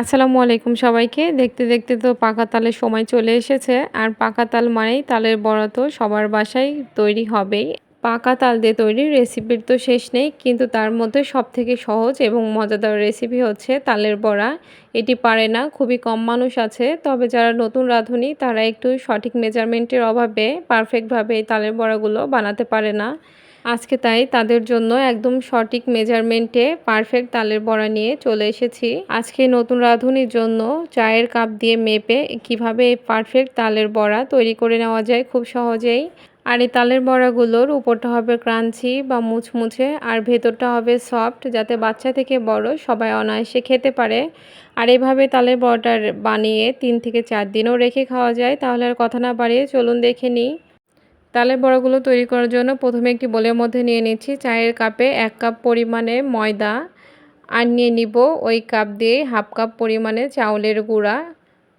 আসসালামু আলাইকুম সবাইকে। দেখতে দেখতে তো পাকা তালের সময় চলে এসেছে। আর পাকা তাল মানেই তালের বড়া তো সবার বাসায় তৈরি হবেই। পাকা তাল দিয়ে তৈরি রেসিপির তো শেষ নেই, কিন্তু তার মধ্যে সব থেকে সহজ এবং মজাদার রেসিপি হচ্ছে তালের বড়া। এটি পারে না, খুবই কম মানুষ আছে, তবে যারা নতুন রাঁধুনি, তারা একটু সঠিক মেজারমেন্টের অভাবে পারফেক্টভাবে এই তালের বড়াগুলো বানাতে পারে না। আজকে তাই তাদের জন্য একদম সঠিক মেজারমেন্টে পারফেক্ট তালের বড়া নিয়ে চলে এসেছি। আজকে নতুন রাঁধুনির জন্য চায়ের কাপ দিয়ে মেপে কীভাবে এই পারফেক্ট তালের বড়া তৈরি করে নেওয়া যায় খুব সহজেই। আর এই তালের বড়াগুলোর উপরটা হবে ক্রাঞ্চি বা মুচমুচে আর ভেতরটা হবে সফট যাতে বাচ্চা থেকে বড় সবাই অনায়াসে খেতে পারে। আর এভাবে তালের বড়াটা বানিয়ে তিন থেকে চার দিনও রেখে খাওয়া যায়, তাহলে আর কথা না বাড়িয়ে চলুন দেখে নিই। তালের বড়াগুলো তৈরি করার জন্য প্রথমে একটি বোলের মধ্যে নিয়ে নিচ্ছি। চায়ের কাপে এক কাপ পরিমাণে ময়দা। আর নিয়ে নিব ওই কাপ দিয়ে হাফ কাপ পরিমাণে চাউলের গুঁড়া।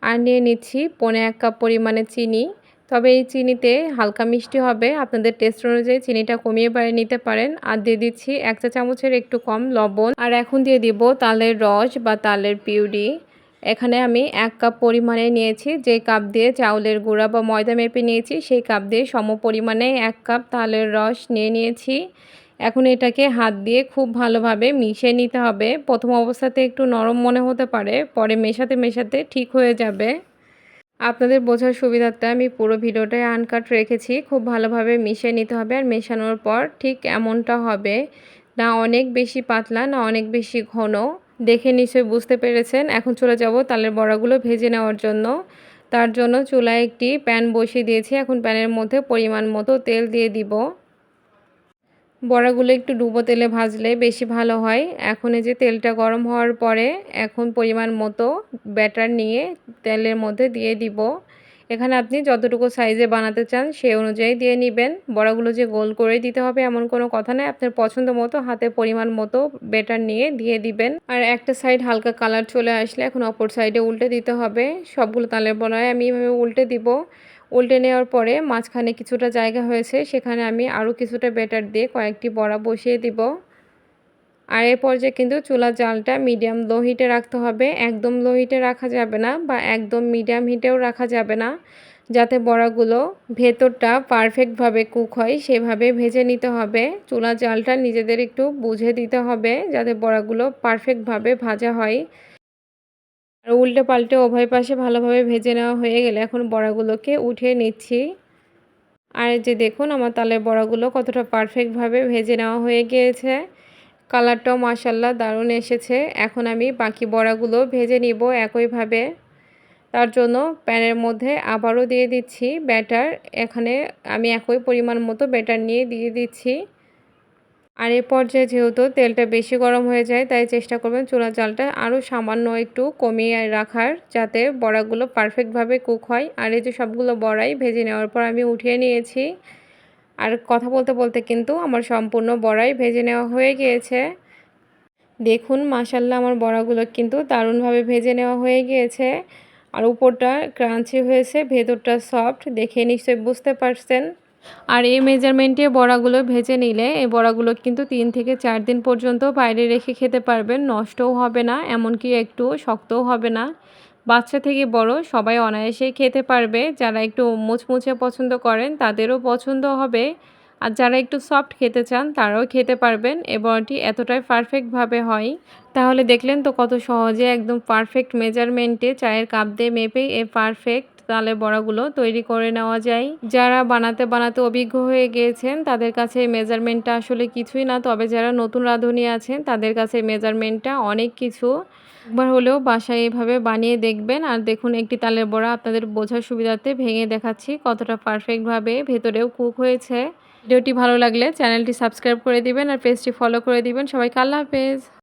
আর নিয়ে নিচ্ছি পনে এক কাপ পরিমাণে চিনি। তবে এই চিনিতে হালকা মিষ্টি হবে। আপনাদের টেস্ট অনুযায়ী চিনিটা কমিয়ে বাড়িয়ে নিতে পারেন। আর দিয়ে দিচ্ছি এক চা চামচের একটু কম লবণ। আর এখন দিয়ে দিব তালের রস বা তালের পিউরি। এখানে আমি এক কাপ পরিমাণে নিয়েছি, যে কাপ দিয়ে চাউলের গুঁড়া বা ময়দা মেপে নিয়েছি, সেই কাপ দিয়ে সম পরিমাণে এক কাপ তালের রস নিয়ে নিয়েছি। এখন এটাকে হাত দিয়ে খুব ভালোভাবে মিশিয়ে নিতে হবে। প্রথম অবস্থাতে একটু নরম মনে হতে পারে, পরে মেশাতে মেশাতে ঠিক হয়ে যাবে। আপনাদের বোঝার সুবিধার্থে আমি পুরো ভিডিওটায় আনকাট রেখেছি, খুব ভালোভাবে মিশিয়ে নিতে হবে আর মেশানোর পর ঠিক এমনটা হবে। না অনেক বেশি পাতলা, না অনেক বেশি ঘন। দেখে নিশ্চয় বুঝতে পেরেছেন। এখন চলে যাব তালের বড়াগুলো ভেজে নেওয়ার জন্য। তার জন্য চুলায় একটি প্যান বসিয়ে দিয়েছি। এখন প্যানের মধ্যে পরিমাণ মতো তেল দিয়ে দিব। বড়াগুলো একটু ডুবো তেলে ভাজলে বেশি ভালো হয়। এখন এই যে তেলটা গরম হওয়ার পরে এখন পরিমাণ মতো ব্যাটার নিয়ে তেলের মধ্যে দিয়ে দিব। এখানে আপনি যতটুকু সাইজে বানাতে চান সেই অনুযায়ী দিয়ে নেবেন। বড়াগুলো যে গোল করে দিতে হবে এমন কোনো কথা নেই আপনার পছন্দ মতো হাতে পরিমাণ মতো বেটার নিয়ে দিয়ে দিবেন। আর একটা সাইড হালকা কালার চলে আসলে এখন অপর সাইডে উল্টে দিতে হবে। সবগুলো তালের বড়ায় আমি এভাবে উল্টে দিব। উল্টে নেওয়ার পরে মাঝখানে কিছুটা জায়গা হয়েছে, সেখানে আমি আরও কিছুটা বেটার দিয়ে কয়েকটি বড়া বসিয়ে দিব। আর এ পর্যায়ে কিন্তু চুলার জালটা মিডিয়াম লো হিটে রাখতে হবে। একদম লো হিটে রাখা যাবে না বা একদম মিডিয়াম হিটেও রাখা যাবে না। যাতে বড়াগুলো ভেতরটা পারফেক্টভাবে কুক হয়, সেভাবে ভেজে নিতে হবে। চুলা জালটা নিজেদের একটু বুঝে দিতে হবে যাতে বড়াগুলো পারফেক্টভাবে ভাজা হয়। আর উল্টে পাল্টে উভয় পাশে ভালোভাবে ভেজে নেওয়া হয়ে গেলে এখন বড়াগুলোকে উঠিয়ে নিচ্ছি। আর যে দেখুন, আমার তালের বড়াগুলো কতটা পারফেক্টভাবে ভেজে নেওয়া হয়ে গিয়েছে। কালারটাও মাসাল্লাহ দারুণ এসেছে। এখন আমি বাকি বড়াগুলো ভেজে নিব একইভাবে। তার জন্য প্যানের মধ্যে আবারও দিয়ে দিচ্ছি ব্যাটার। এখানে আমি একই পরিমাণ মতো ব্যাটার নিয়ে দিয়ে দিচ্ছি। আর এ পর্যায়ে যেহেতু তেলটা বেশি গরম হয়ে যায়, তাই চেষ্টা করবেন চুলা জালটা আরও সামান্য একটু কমিয়ে রাখার, যাতে বড়াগুলো পারফেক্টভাবে কুক হয়। আর এই যে সবগুলো বড়াই ভেজে নেওয়ার পর আমি উঠিয়ে নিয়েছি। আর কথা বলতে বলতে কিন্তু আমার সম্পূর্ণ বড়াই ভেজে নেওয়া হয়ে গিয়েছে। দেখুন মাসাল্লাহ আমার বড়াগুলো কিন্তু দারুণভাবে ভেজে নেওয়া হয়ে গিয়েছে। আর উপরটা ক্রাঞ্চি হয়েছে, ভেতরটা সফট, দেখে নিশ্চয়ই বুঝতে পারছেন। আর এই মেজারমেন্টে বড়াগুলো ভেজে নিলে এই বড়াগুলো কিন্তু তিন থেকে চার দিন পর্যন্ত বাইরে রেখে খেতে পারবেন, নষ্টও হবে না, এমনকি একটু শক্তও হবে না। বাচ্চা থেকে বড় সবাই অনায়াসে খেতে পারবে। যারা একটু মুচমুচে পছন্দ করেন তাদেরও পছন্দ হবে। আর যারা একটু সফট খেতে চান তারাও খেতে পারবেন এ বড়টি এতটাই পারফেক্টভাবে হয়। তাহলে দেখলেন তো কত সহজে একদম পারফেক্ট মেজারমেন্টে চায়ের কাপ দিয়ে মেপে এ পারফেক্ট তালে বড়াগুলো তৈরি করে নেওয়া যায়। যারা বানাতে বানাতে অভিজ্ঞ হয়ে গিয়েছেন, তাদের কাছে মেজারমেন্টটা আসলে কিছুই না। তবে যারা নতুন রাঁধুনি আছেন, তাদের কাছে মেজারমেন্টটা অনেক কিছু। একবার হলেও বাসায় এভাবে বানিয়ে দেখবেন। আর দেখুন, একটি তালের বড়া আপনাদের বোঝার সুবিধাতে ভেঙে দেখাচ্ছি কতটা পারফেক্টভাবে ভেতরেও কুক হয়েছে। ভিডিওটি ভালো লাগলে চ্যানেলটি সাবস্ক্রাইব করে দিবেন আর পেজটি ফলো করে দিবেন। সবাইকে আল্লাহ হাফেজ।